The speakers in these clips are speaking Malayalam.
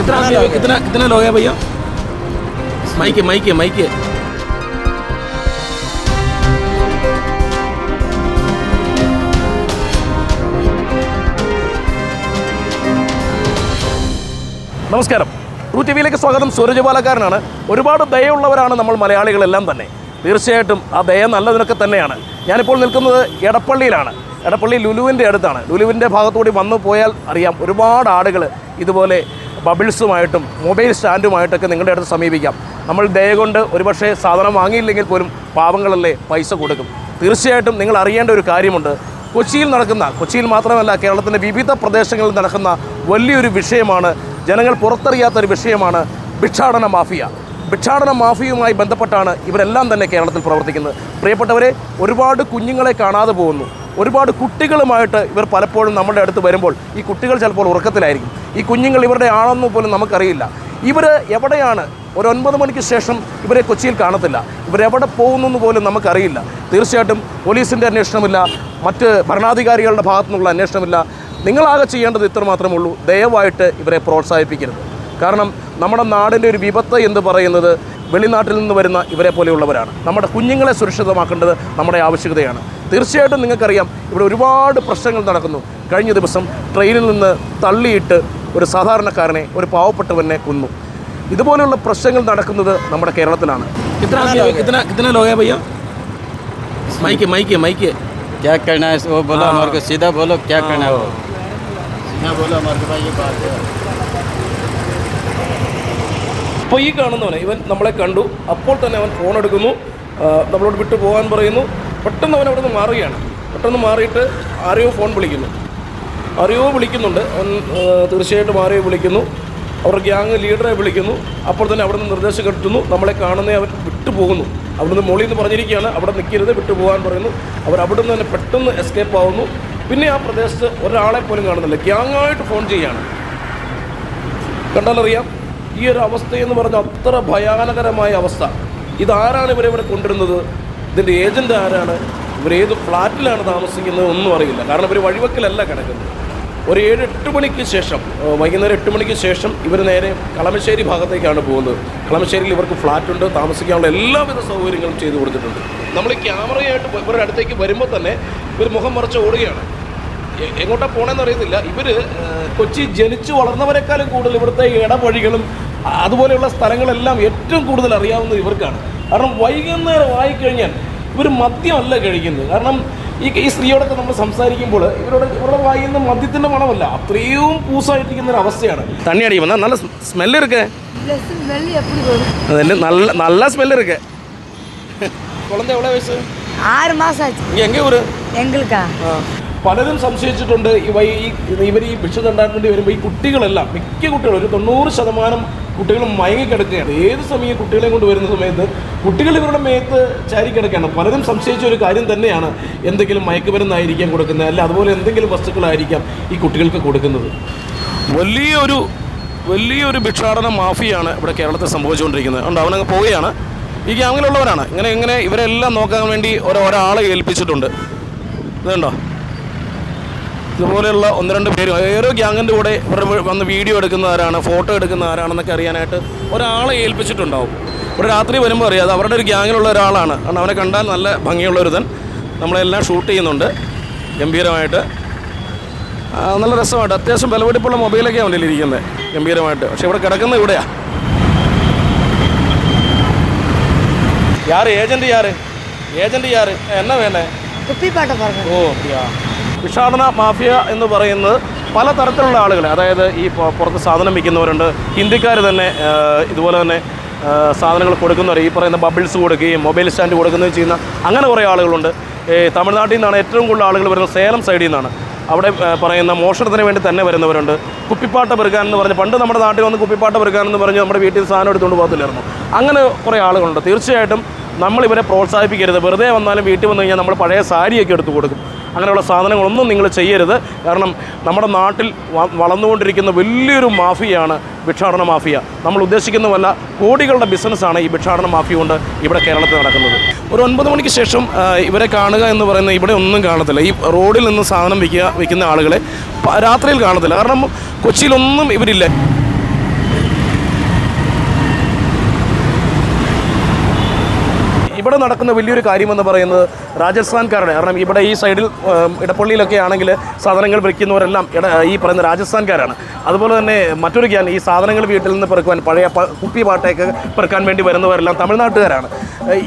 कितना कितना कितना लोग है भैया माइक है माइक है माइक है നമസ്കാരം ട്രൂ ടി വിയിലേക്ക് സ്വാഗതം സൂരജ് പാലക്കാരനാണ് ഒരുപാട് ദയയുള്ളവരാണ് നമ്മൾ മലയാളികളെല്ലാം തന്നെ തീർച്ചയായിട്ടും ആ ദയ നല്ലതിനൊക്കെ തന്നെയാണ് ഞാനിപ്പോൾ നിൽക്കുന്നത് എടപ്പള്ളിയിലാണ് എടപ്പള്ളി ലുലുവിൻ്റെ അടുത്താണ് ലുലുവിൻ്റെ ഭാഗത്തുകൂടി വന്നു പോയാൽ അറിയാം ഒരുപാട് ആളുകൾ ഇതുപോലെ ബബിൾസുമായിട്ടും മൊബൈൽ സ്റ്റാൻഡുമായിട്ടൊക്കെ നിങ്ങളുടെ അടുത്ത് സമീപിക്കാം. നമ്മൾ ദയ കൊണ്ട് ഒരുപക്ഷെ സാധനം വാങ്ങിയില്ലെങ്കിൽ പോലും പാവങ്ങളല്ലേ പൈസ കൊടുക്കും. തീർച്ചയായിട്ടും നിങ്ങൾ അറിയേണ്ട ഒരു കാര്യമുണ്ട്. കൊച്ചിയിൽ നടക്കുന്ന കൊച്ചിയിൽ മാത്രമല്ല കേരളത്തിന്റെ വിവിധ പ്രദേശങ്ങളിൽ നടക്കുന്ന വലിയൊരു വിഷയമാണ് ജനങ്ങൾ പുറത്തറിയാത്തൊരു വിഷയമാണ് ഭിക്ഷാടന മാഫിയ. ഭിക്ഷാടന മാഫിയയുമായി ബന്ധപ്പെട്ടാണ് ഇവരെല്ലാം തന്നെ കേരളത്തിൽ പ്രവർത്തിക്കുന്നത്. പ്രിയപ്പെട്ടവരെ ഒരുപാട് കുഞ്ഞുങ്ങളെ കാണാതെ പോകുന്നു. ഒരുപാട് കുട്ടികളുമായിട്ട് ഇവർ പലപ്പോഴും നമ്മുടെ അടുത്ത് വരുമ്പോൾ ഈ കുട്ടികൾ ചിലപ്പോൾ ഉറക്കത്തിലായിരിക്കും. ഈ കുഞ്ഞുങ്ങൾ ഇവരുടെ ആണെന്ന് പോലും നമുക്കറിയില്ല. ഇവർ എവിടെയാണ്? ഒരു ഒൻപത് മണിക്ക് ശേഷം ഇവരെ കൊച്ചിയിൽ കാണത്തില്ല. ഇവരെവിടെ പോകുന്നു പോലും നമുക്കറിയില്ല. തീർച്ചയായിട്ടും പോലീസിന്റെ അന്വേഷണമില്ല. മറ്റ് ഭരണാധികാരികളുടെ ഭാഗത്തു നിന്നുള്ള അന്വേഷണമില്ല. നിങ്ങളാകെ ചെയ്യേണ്ടത് ഇത്ര മാത്രമേ ഉള്ളൂ. ദയവായിട്ട് ഇവരെ പ്രോത്സാഹിപ്പിക്കരുത്. കാരണം നമ്മുടെ നാടിന്റെ ഒരു വിപത്ത് എന്ന് പറയുന്നത് വെളിനാട്ടിൽ നിന്ന് വരുന്ന ഇവരെ പോലെയുള്ളവരാണ്. നമ്മുടെ കുഞ്ഞുങ്ങളെ സുരക്ഷിതമാക്കേണ്ടത് നമ്മുടെ ആവശ്യകതയാണ്. തീർച്ചയായിട്ടും നിങ്ങൾക്കറിയാം ഇവിടെ ഒരുപാട് പ്രശ്നങ്ങൾ നടക്കുന്നു കഴിഞ്ഞ ദിവസം ട്രെയിനിൽ നിന്ന് തള്ളിയിട്ട് ഒരു സാധാരണക്കാരനെ ഒരു പാവപ്പെട്ടവനെ കൊന്നു ഇതുപോലെയുള്ള പ്രശ്നങ്ങൾ നടക്കുന്നത് നമ്മുടെ കേരളത്തിലാണ് कितना कितना कितना लोग है भैया माइक है माइक है माइक है क्या करना है वो बोलो हमारे को सीधा बोलो क्या करना है वो सीधा बोलो हमारे को भाई ये बात है അപ്പോൾ ഈ കാണുന്നവനെ ഇവൻ നമ്മളെ കണ്ടു അപ്പോൾ തന്നെ അവൻ ഫോൺ എടുക്കുന്നു ആ, നമ്മളോട് വിട്ടു പോകാൻ പറയുന്നു പെട്ടെന്ന് അവൻ അവിടെ നിന്ന് മാറുകയാണ്. പെട്ടെന്ന് മാറിയിട്ട് ആരെയോ ഫോൺ വിളിക്കുന്നു. ആരെയോ വിളിക്കുന്നുണ്ട്. അവൻ തീർച്ചയായിട്ടും ആരെയോ വിളിക്കുന്നു. അവരുടെ ഗ്യാങ് ലീഡറെ വിളിക്കുന്നു. അപ്പോൾ തന്നെ അവിടെ നിന്ന് നിർദ്ദേശം കിട്ടുന്നു. നമ്മളെ കാണുന്നേ അവർ വിട്ടുപോകുന്നു. അവിടുന്ന് മുകളിൽ നിന്ന് പറഞ്ഞിരിക്കുകയാണ്. അവിടെ നിൽക്കരുത് വിട്ടുപോകാൻ പറയുന്നു. അവർ അവിടെ നിന്ന് തന്നെ പെട്ടെന്ന് എസ്കേപ്പ് ആവുന്നു. പിന്നെ ആ പ്രദേശത്ത് ഒരാളെ പോലും കാണുന്നില്ല. ഗ്യാങ്ങായിട്ട് ഫോൺ ചെയ്യുകയാണ്. കണ്ടാലറിയാം ഈ ഒരു അവസ്ഥയെന്ന് പറഞ്ഞാൽ അത്ര ഭയാനകരമായ അവസ്ഥ. ഇതാരാണ് ഇവരെ ഇവിടെ കൊണ്ടുവരുന്നത്? ഇതിന്റെ ഏജന്റ് ആരാണ്? ഇവർ ഏത് ഫ്ലാറ്റിലാണ് താമസിക്കുന്നത് ഒന്നും അറിയില്ല. കാരണം ഇവർ വഴിവെക്കലല്ല കിടക്കുന്നത്. ഒരു ഏഴ് എട്ട് മണിക്ക് ശേഷം വൈകുന്നേരം എട്ട് മണിക്ക് ശേഷം ഇവർ നേരെ കളമശ്ശേരി ഭാഗത്തേക്കാണ് പോകുന്നത്. കളമശ്ശേരിയിൽ ഇവർക്ക് ഫ്ലാറ്റുണ്ട് താമസിക്കാനുള്ള എല്ലാവിധ സൗകര്യങ്ങളും ചെയ്തു കൊടുത്തിട്ടുണ്ട്. നമ്മൾ ഈ ക്യാമറയായിട്ട് ഇവരുടെ അടുത്തേക്ക് വരുമ്പോൾ തന്നെ ഇവർ മുഖം മറച്ച് ഓടുകയാണ്. എങ്ങോട്ടാ പോണെന്ന് അറിയത്തില്ല. ഇവർ കൊച്ചി ജനിച്ചു വളർന്നവരെക്കാളും കൂടുതൽ ഇവിടുത്തെ ഇടവഴികളും അതുപോലെയുള്ള സ്ഥലങ്ങളെല്ലാം ഏറ്റവും കൂടുതൽ അറിയാവുന്നത് ഇവർക്കാണ്. കാരണം വൈകുന്നേരം ആയിക്കഴിഞ്ഞാൽ ഇവർ മദ്യമല്ല കഴിക്കുന്നത്. കാരണം ഈ ഈ സ്ത്രീയോടൊക്കെ നമ്മൾ സംസാരിക്കുമ്പോൾ ഇവരോട് ഇവരുടെ വായിൽ നിന്ന് മദ്യത്തിന്റെ മണമല്ല. അത്രയും പൂസായിട്ടിരിക്കുന്ന ഒരു അവസ്ഥയാണ് തണ്ണി അടിക്കുമ്പോൾ നല്ല സ്മെല്ല് ഇருக்கு നല്ല നല്ല സ്മെല്ല് இருக்கு குழந்தை എവിടെ வயசு ആറ് മാസം ஆச்சு இங்கே எங்கே ஊர் പലരും സംശയിച്ചിട്ടുണ്ട് ഇവ ഈ ഇവർ ഈ ഭിക്ഷ തണ്ടാൻ വരുമ്പോൾ ഈ കുട്ടികളെല്ലാം മിക്ക കുട്ടികളും ഒരു തൊണ്ണൂറ് ശതമാനം കുട്ടികൾ മയങ്ങിക്കിടക്കുകയാണ്. ഏത് സമയം കുട്ടികളെ കൊണ്ട് വരുന്ന സമയത്ത് കുട്ടികൾ ഇവരുടെ മേത്ത് ചാരി കിടക്കുകയാണ് പലരും സംശയിച്ച ഒരു കാര്യം തന്നെയാണ് എന്തെങ്കിലും മയക്കുമരുന്നായിരിക്കാം കൊടുക്കുന്നത് അല്ല അതുപോലെ എന്തെങ്കിലും വസ്തുക്കളായിരിക്കാം ഈ കുട്ടികൾക്ക് കൊടുക്കുന്നത്. വലിയൊരു വലിയൊരു ഭിക്ഷാടന മാഫിയാണ് ഇവിടെ കേരളത്തിൽ സംഭവിച്ചുകൊണ്ടിരിക്കുന്നത്. ഉണ്ട് അവനങ്ങ് പോവുകയാണ്. ഈ ഗ്യാങ്ങിലുള്ളവരാണ്. ഇങ്ങനെ ഇങ്ങനെ ഇവരെല്ലാം നോക്കാൻ വേണ്ടി ഒരാളെ ഏൽപ്പിച്ചിട്ടുണ്ട്. ഇതുണ്ടോ? ഇതുപോലെയുള്ള ഒന്ന് രണ്ട് പേര് ഓരോ ഗ്യാങ്ങിന്റെ കൂടെ വന്ന് വീഡിയോ എടുക്കുന്നവരാണ് ഫോട്ടോ എടുക്കുന്നവരാണെന്നൊക്കെ അറിയാനായിട്ട് ഒരാളെ ഏൽപ്പിച്ചിട്ടുണ്ടാവും. ഇവിടെ രാത്രി വരുമ്പോൾ അറിയാം അത് അവരുടെ ഒരു ഗ്യാങ്ങിലുള്ള ഒരാളാണ്. കാരണം അവനെ കണ്ടാൽ നല്ല ഭംഗിയുള്ള ഒരുതൻ നമ്മളെല്ലാം ഷൂട്ട് ചെയ്യുന്നുണ്ട് ഗംഭീരമായിട്ട്. നല്ല രസമായിട്ട്. അത്യാവശ്യം വിലപിടിപ്പുള്ള മൊബൈലൊക്കെ അവന്റെ ഇരിക്കുന്നത് ഗംഭീരമായിട്ട്. പക്ഷേ ഇവിടെ കിടക്കുന്നത് ഇവിടെയാണ് യാറ് ഏജന്റ് യാറ്? ഏജന്റ് യാറ്? എന്നാ വേണ്ടേ? ഓ യാ. ഭിക്ഷാടന മാഫിയ എന്ന് പറയുന്നത് പല തരത്തിലുള്ള ആളുകൾ അതായത് ഈ പുറത്ത് സാധനം വിൽക്കുന്നവരുണ്ട് ഹിന്ദിക്കാർ തന്നെ ഇതുപോലെ തന്നെ സാധനങ്ങൾ കൊടുക്കുന്നവർ ഈ പറയുന്ന ബബിൾസ് കൊടുക്കുകയും മൊബൈൽ സ്റ്റാൻഡ് കൊടുക്കുകയും ചെയ്യുന്ന അങ്ങനെ കുറേ ആളുകളുണ്ട്. തമിഴ്നാട്ടിൽ നിന്നാണ് ഏറ്റവും കൂടുതൽ ആളുകൾ വരുന്നത് സേലം സൈഡിൽ നിന്നാണ്. അവിടെ പറയുന്ന മോഷണത്തിന് വേണ്ടി തന്നെ വരുന്നവരുണ്ട്. കുപ്പിപ്പാട്ട പെറുക്കാൻ എന്ന് പറഞ്ഞ് പണ്ട് നമ്മുടെ നാട്ടിൽ വന്ന് കുപ്പിപ്പാട്ട പെറുക്കാൻ എന്ന് പറഞ്ഞ് നമ്മുടെ വീട്ടിൽ സാധനം എടുത്തുകൊണ്ട് പോകത്തില്ലായിരുന്നു. അങ്ങനെ കുറേ ആളുകളുണ്ട്. തീർച്ചയായിട്ടും നമ്മളിവരെ പ്രോത്സാഹിപ്പിക്കരുത്. വെറുതെ വന്നാലും വീട്ടിൽ വന്നു കഴിഞ്ഞാൽ നമ്മൾ പഴയ സാരിയൊക്കെ എടുത്തു കൊടുക്കും. അങ്ങനെയുള്ള സാധനങ്ങളൊന്നും നിങ്ങൾ ചെയ്യരുത്. കാരണം നമ്മുടെ നാട്ടിൽ വളർന്നുകൊണ്ടിരിക്കുന്ന വലിയൊരു മാഫിയാണ് ഭിക്ഷാടന മാഫിയ. നമ്മൾ ഉദ്ദേശിക്കുന്നതല്ല കോടികളുടെ ബിസിനസ്സാണ് ഈ ഭിക്ഷാടന മാഫിയ കൊണ്ട് ഇവിടെ കേരളത്തിൽ നടക്കുന്നത്. ഒരു ഒൻപത് മണിക്ക് ശേഷം ഇവരെ കാണുക എന്ന് പറയുന്നത് ഇവിടെ ഒന്നും കാണത്തില്ല. ഈ റോഡിൽ നിന്ന് സാധനം വിൽക്കുക വിൽക്കുന്ന ആളുകളെ രാത്രിയിൽ കാണത്തില്ല. കാരണം കൊച്ചിയിലൊന്നും ഇവരില്ല. ഇവിടെ നടക്കുന്ന വലിയൊരു കാര്യമെന്ന് പറയുന്നത് രാജസ്ഥാൻകാരുടെ കാരണം ഇവിടെ ഈ സൈഡിൽ ഇടപ്പള്ളിയിലൊക്കെ ആണെങ്കിൽ സാധനങ്ങൾ വിൽക്കുന്നവരെല്ലാം ഇട ഈ പറയുന്ന രാജസ്ഥാൻകാരാണ്. അതുപോലെ തന്നെ മറ്റൊരു ഗ്യാൻ ഈ സാധനങ്ങൾ വീട്ടിൽ നിന്ന് പെറുക്കുവാൻ പഴയ കുപ്പി പാട്ടയൊക്കെ പെറുക്കാൻ വേണ്ടി വരുന്നവരെല്ലാം തമിഴ്നാട്ടുകാരാണ്.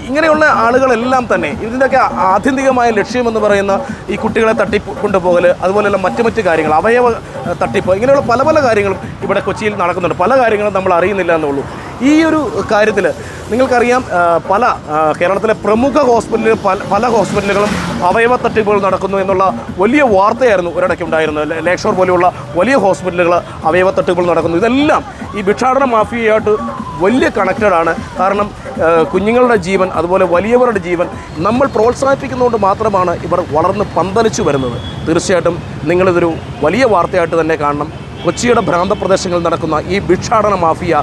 ഇങ്ങനെയുള്ള ആളുകളെല്ലാം തന്നെ ഇതിന്റെയൊക്കെ ആത്യന്തികമായ ലക്ഷ്യമെന്ന് പറയുന്ന ഈ കുട്ടികളെ തട്ടി കൊണ്ടുപോകൽ അതുപോലെയുള്ള മറ്റു മറ്റു കാര്യങ്ങൾ അവയവ തട്ടിപ്പ് ഇങ്ങനെയുള്ള പല പല കാര്യങ്ങളും ഇവിടെ കൊച്ചിയിൽ നടക്കുന്നുണ്ട്. പല കാര്യങ്ങളും നമ്മൾ അറിയുന്നില്ല എന്നുള്ളൂ. ഈ ഒരു കാര്യത്തിൽ നിങ്ങൾക്കറിയാം പല കേരളത്തിലെ പ്രമുഖ ഹോസ്പിറ്റലുകൾ പല പല ഹോസ്പിറ്റലുകളും അവയവ തട്ടിപ്പുകൾ നടക്കുന്നു എന്നുള്ള വലിയ വാർത്തയായിരുന്നു ഒരിടയ്ക്ക് ഉണ്ടായിരുന്നത്. ലേക്ഷോർ പോലെയുള്ള വലിയ ഹോസ്പിറ്റലുകൾ അവയവ തട്ടിപ്പുകൾ നടക്കുന്നു. ഇതെല്ലാം ഈ ഭിക്ഷാടന മാഫിയയായിട്ട് വലിയ കണക്റ്റഡ് ആണ് കാരണം കുഞ്ഞുങ്ങളുടെ ജീവൻ അതുപോലെ വലിയവരുടെ ജീവൻ നമ്മൾ പ്രോത്സാഹിപ്പിക്കുന്നതുകൊണ്ട് മാത്രമാണ് ഇവർ വളർന്ന് പന്തലിച്ചു വരുന്നത്. തീർച്ചയായിട്ടും നിങ്ങളിതൊരു വലിയ വാർത്തയായിട്ട് തന്നെ കാണണം. കൊച്ചിയുടെ ഭ്രാന്തപ്രദേശങ്ങളിൽ നടക്കുന്ന ഈ ഭിക്ഷാടന മാഫിയ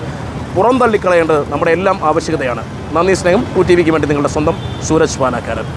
പുറന്തള്ളിക്കളയേണ്ടത് നമ്മുടെ എല്ലാം ആവശ്യകതയാണ്. നന്ദി സ്നേഹം. ടു ടി വിക്ക് വേണ്ടി നിങ്ങളുടെ സ്വന്തം സൂരജ് പാനാക്കാരൻ